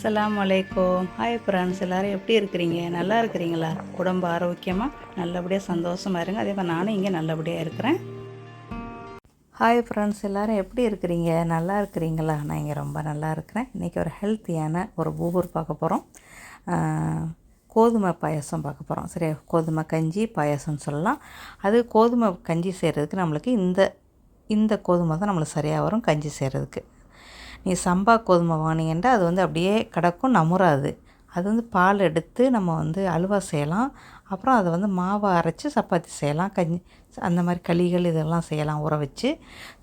அஸ்லாம் வலைக்கம் hi friends எல்லோரும் எப்படி இருக்கிறீங்க? நல்லா இருக்கிறீங்களா? உடம்பு ஆரோக்கியமாக நல்லபடியாக சந்தோஷமாக இருங்க. அதே மாதிரி நானும் இங்கே நல்லபடியாக இருக்கிறேன். ஹாய் ஃப்ரெண்ட்ஸ் எல்லோரும் எப்படி இருக்கிறீங்க? நல்லா இருக்கிறீங்களா? நான் இங்கே ரொம்ப நல்லா இருக்கிறேன். இன்றைக்கி ஒரு ஹெல்த்தியான ஒரு பூபூர் பார்க்க போகிறோம் கோதுமை பாயாசம் பார்க்க போகிறோம் சரியா? கோதுமை கஞ்சி பாயாசம்னு சொல்லலாம். அது கோதுமை கஞ்சி செய்கிறதுக்கு நம்மளுக்கு இந்த இந்த கோதுமை தான் நம்மளுக்கு சரியாக வரும் கஞ்சி செய்கிறதுக்கு நீ சம்பா கோதுமை வாங்கினீங்கன்னா அது வந்து அப்படியே கிடக்கும் நமுறாது. அது வந்து பால் எடுத்து நம்ம வந்து அல்வா செய்யலாம். அப்புறம் அதை வந்து மாவை அரைச்சி சப்பாத்தி செய்யலாம். கஞ்சி அந்த மாதிரி களிகள் இதெல்லாம் செய்யலாம். ஊற வச்சு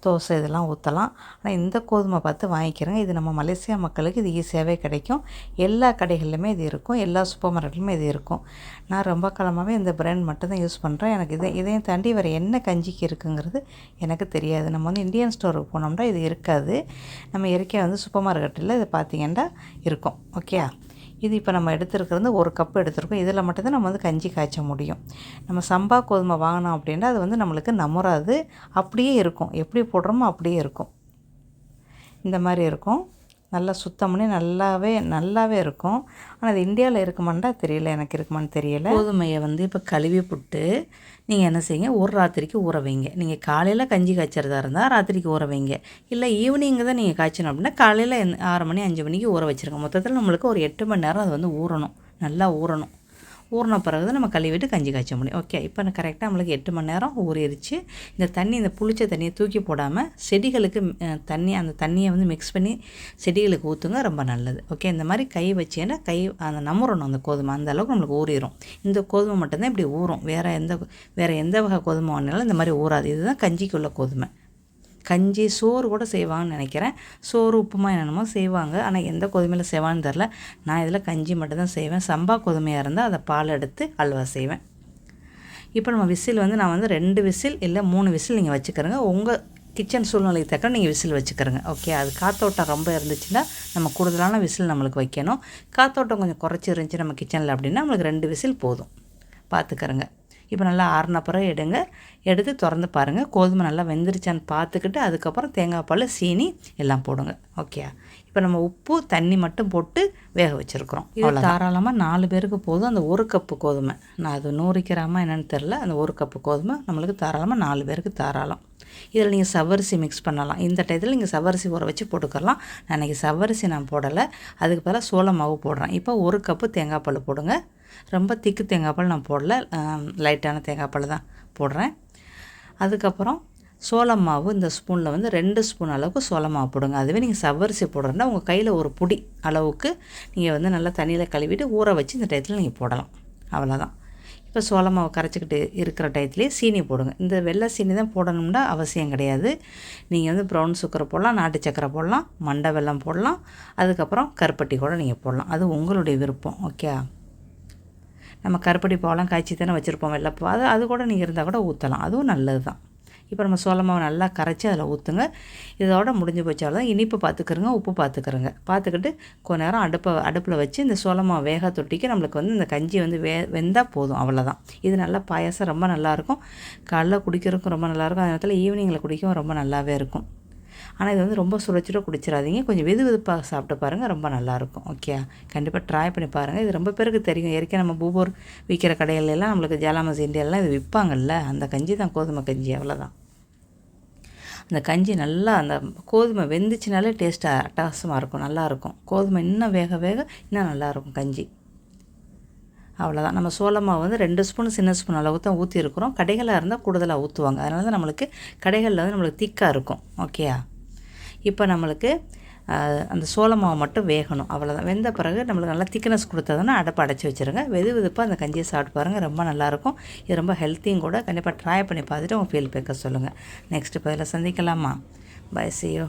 தோசை இதெல்லாம் ஊற்றலாம் ஆனால் இந்த கோதுமை பார்த்து வாங்கிக்கிறேங்க. இது நம்ம மலேசியா மக்களுக்கு இது ஈஸியாகவே கிடைக்கும். எல்லா கடைகள்லையுமே இது இருக்கும். எல்லா சூப்பர் மார்க்கெட்லையுமே இது இருக்கும். நான் ரொம்ப காலமாகவே இந்த பிராண்ட் மட்டும்தான் யூஸ் பண்ணுறேன் எனக்கு இதை இதையும் தாண்டி வேறு என்ன கஞ்சிக்கு இருக்குங்கிறது எனக்கு தெரியாது. நம்ம வந்து இந்தியன் ஸ்டோருக்கு போனோம்னா இது இருக்காது. நம்ம இயற்கையாக வந்து சூப்பர் மார்க்கெட்டில் இது பார்த்திங்கன்னா இருக்கும். ஓகே இது இப்போ நம்ம எடுத்துருக்கிறது ஒரு கப் எடுத்துருக்கோம். இதில் மட்டும்தான் நம்ம வந்து கஞ்சி காய்ச்ச முடியும். நம்ம சம்பா கோதுமை வாங்கினோம் அப்படின்னா அது வந்து நம்மளுக்கு நமுறாது. அப்படியே இருக்கும். எப்படி போடுறோமோ அப்படியே இருக்கும். இந்த மாதிரி இருக்கும். நல்லா சுத்தம் பண்ணி நல்லாவே நல்லாவே இருக்கும். ஆனால் அது இந்தியாவில் இருக்குமான்டா தெரியல எனக்கு இருக்குமான்னு தெரியல. கோதுமையை வந்து இப்போ கழுவி புட்டு நீங்கள் என்ன செய்யுங்க ஒரு ராத்திரிக்கு ஊற வைங்க. நீங்கள் காலையில் கஞ்சி காய்ச்சறதா இருந்தால் ராத்திரிக்கு ஊற வைங்க. இல்லை ஈவினிங் தான் நீங்கள் காய்ச்சணும் அப்படின்னா காலையில் ஆறு மணி அஞ்சு மணிக்கு ஊற வச்சுருங்க. மொத்தத்தில் நம்மளுக்கு ஒரு எட்டு மணி நேரம் அது வந்து ஊறணும். நல்லா ஊறணும். ஊறின பிறகு தான் நம்ம கழுவிட்டு கஞ்சி காய்ச்ச முடியும். ஓகே இப்போ நான் கரெக்டாக நம்மளுக்கு எட்டு மணி நேரம் ஊறிடுச்சு இந்த தண்ணி இந்த புளிச்ச தண்ணியை தூக்கி போடாமல் செடிகளுக்கு தண்ணி அந்த தண்ணியை வந்து மிக்ஸ் பண்ணி செடிகளுக்கு ஊற்றுங்க ரொம்ப நல்லது. ஓகே இந்த மாதிரி கை வச்சேன்னா கை அந்த நமுறணும் அந்த கோதுமை. அந்த அளவுக்கு நம்மளுக்கு ஊறிடும் இந்த கோதுமை மட்டும்தான் இப்படி ஊறும். வேறு எந்த வேறு எந்த வகை கோதுமை வாங்கினாலும் இந்த மாதிரி ஊறாது. இதுதான் கஞ்சிக்குள்ள கோதுமை. கஞ்சி சோறு கூட செய்வாங்கன்னு நினைக்கிறேன். சோறு உப்புமா என்னென்னமோ செய்வாங்க. ஆனால் எந்த கொதுமையில் செய்வான்னு தெரில நான் இதில் கஞ்சி மட்டும்தான் செய்வேன். சம்பா கொதுமையாக இருந்தால் அதை பால் எடுத்து அல்வா செய்வேன். இப்போ நம்ம விசில் வந்து நான் வந்து ரெண்டு விசில் இல்லை மூணு விசில் நீங்கள் வச்சுக்கிறங்க. உங்கள் கிச்சன் சூழ்நிலைக்கு தக்க நீங்கள் விசில் வச்சுக்கிறங்க. ஓகே? அது காத்தோட்டம் ரொம்ப இருந்துச்சுன்னா நம்ம கூடுதலான விசில் நம்மளுக்கு வைக்கணும். காத்தோட்டம் கொஞ்சம் குறைச்சி இருந்துச்சு நம்ம கிச்சனில் அப்படின்னா நம்மளுக்கு ரெண்டு விசில் போதும். பார்த்துக்கிறங்க இப்போ நல்லா ஆறின பிறகு எடுங்க. எடுத்து திறந்து பாருங்கள் கோதுமை நல்லா வெந்துருச்சான்னு பார்த்துக்கிட்டு அதுக்கப்புறம் தேங்காய் பால் சீனி எல்லாம் போடுங்க. ஓகே இப்போ நம்ம உப்பு தண்ணி மட்டும் போட்டு வேக வச்சுருக்குறோம். இது தாராளமாக நாலு பேருக்கு போதும். அந்த ஒரு கப்பு கோதுமை. நான் அது நூறு கிராமா என்னென்னு தெரில அந்த ஒரு கப்பு கோதுமை நம்மளுக்கு தாராளமாக நாலு பேருக்கு தாராளம். இதில் நீங்கள் சவரிசி மிக்ஸ் பண்ணலாம். இந்த டயத்தில் நீங்கள் சவரிசி ஊற வச்சு போட்டுக்கலாம் நான் இன்றைக்கி சவரிசி நான் போடலை. அதுக்கு பதிலாக சோள மாவு போடுறேன். இப்போ ஒரு கப்பு தேங்காய் பால் போடுங்க. ரொம்ப திக்கு தேங்காய் பால் நான் போடல. லைட்டான தேங்காய் பால் தான் போடுறேன். அதுக்கப்புறம் சோளம் மாவு இந்த ஸ்பூனில் வந்து ரெண்டு ஸ்பூன் அளவுக்கு சோளம் மாவு போடுங்க. அதுவே நீங்கள் சவ்வரிசி போடுறேன்னா உங்கள் கையில் ஒரு பொடி அளவுக்கு நீங்கள் வந்து நல்லா தண்ணியில் கழுவிட்டு ஊற வச்சு இந்த டயத்தில் நீங்கள் போடலாம். அவ்வளோதான் இப்போ சோள மாவு கரைச்சிக்கிட்டு இருக்கிற டயத்துலேயே சீனி போடுங்க. இந்த வெள்ளை சீனி தான் போடணும்னா அவசியம் கிடையாது. நீங்கள் வந்து ப்ரௌன் சுக்கரை போடலாம் நாட்டு சக்கரை போடலாம் மண்டை வெல்லம் போடலாம் அதுக்கப்புறம் கருப்பட்டி கூட நீங்கள் போடலாம். அது உங்களுடைய விருப்பம் ஓகே? நம்ம கருப்பட்டி பாவெல்லாம் காய்ச்சி தானே வச்சுருப்போம் வெள்ளைப்பூ. அது அது கூட நீங்கள் இருந்தால் கூட ஊற்றலாம். அதுவும் நல்லது தான். இப்போ நம்ம சோள மாவு நல்லா கரைச்சி அதில் ஊற்றுங்க. இதோட முடிஞ்சு போச்சாலும் இனிப்பு பார்த்துக்கிறோங்க உப்பு பார்த்துக்கிறோங்க பார்த்துக்கிட்டு கொஞ்ச நேரம் அடுப்பை அடுப்பில் வச்சு இந்த சோள மாவு வேக தொட்டிக்கு நம்மளுக்கு வந்து இந்த கஞ்சி வந்து வே வெந்தால் போதும் அவ்வளோதான் இது நல்லா பாயாசம் ரொம்ப நல்லாயிருக்கும் காலைல குடிக்கிறதுக்கும் ரொம்ப நல்லாயிருக்கும் அந்த நேரத்தில் ஈவினிங்கில் குடிக்கவும் ரொம்ப நல்லாவே இருக்கும். ஆனால் இது வந்து ரொம்ப சுழச்சிட்டு குடிச்சிடாதீங்க. கொஞ்சம் வெது வெதுப்பாக சாப்பிட்டு பாருங்கள் ரொம்ப நல்லாயிருக்கும். ஓகே கண்டிப்பாக ட்ரை பண்ணி பாருங்கள் இது ரொம்ப பேருக்கு தெரியும். ஏற்கனவே நம்ம பூபோர் விற்கிற கடையிலலாம் நம்மளுக்கு ஜாலாமஸ் இண்டியாலாம் இது விற்பாங்கல்ல? அந்த கஞ்சி தான் கோதுமை கஞ்சி அவ்வளோதான் அந்த கஞ்சி நல்லா அந்த கோதுமை வெந்துச்சுனாலே டேஸ்ட்டாக அட்டகாசமாக இருக்கும் நல்லாயிருக்கும். கோதுமை இன்னும் வேக வேக இன்னும் நல்லாயிருக்கும் கஞ்சி. அவ்வளோதான் நம்ம சோளமாவு வந்து ரெண்டு ஸ்பூன் சின்ன ஸ்பூன் அளவுக்கு தான் ஊற்றிருக்கிறோம் கடைகளாக இருந்தால் கூடுதலாக ஊற்றுவாங்க அதனால தான் நம்மளுக்கு கடைகளில் வந்து நம்மளுக்கு திக்காக இருக்கும். ஓகேயா இப்போ நம்மளுக்கு அந்த சோள மாவு மட்டும் வேகணும். அவ்வளோதான் வெந்த பிறகு நம்மளுக்கு நல்லா திக்னஸ் கொடுத்ததுன்னா அடப்பை அடைச்சி வச்சுருங்க. வெது வெதுப்பாக அந்த கஞ்சியை சாப்பிட்டு பாருங்கள் ரொம்ப நல்லாயிருக்கும் இது ரொம்ப ஹெல்த்தியும் கூட. கண்டிப்பாக ட்ரை பண்ணி பார்த்துட்டு உங்கள் ஃபீல் பேக்க சொல்லுங்கள் நெக்ஸ்ட்டு பதில் சந்திக்கலாமா? பை சியோ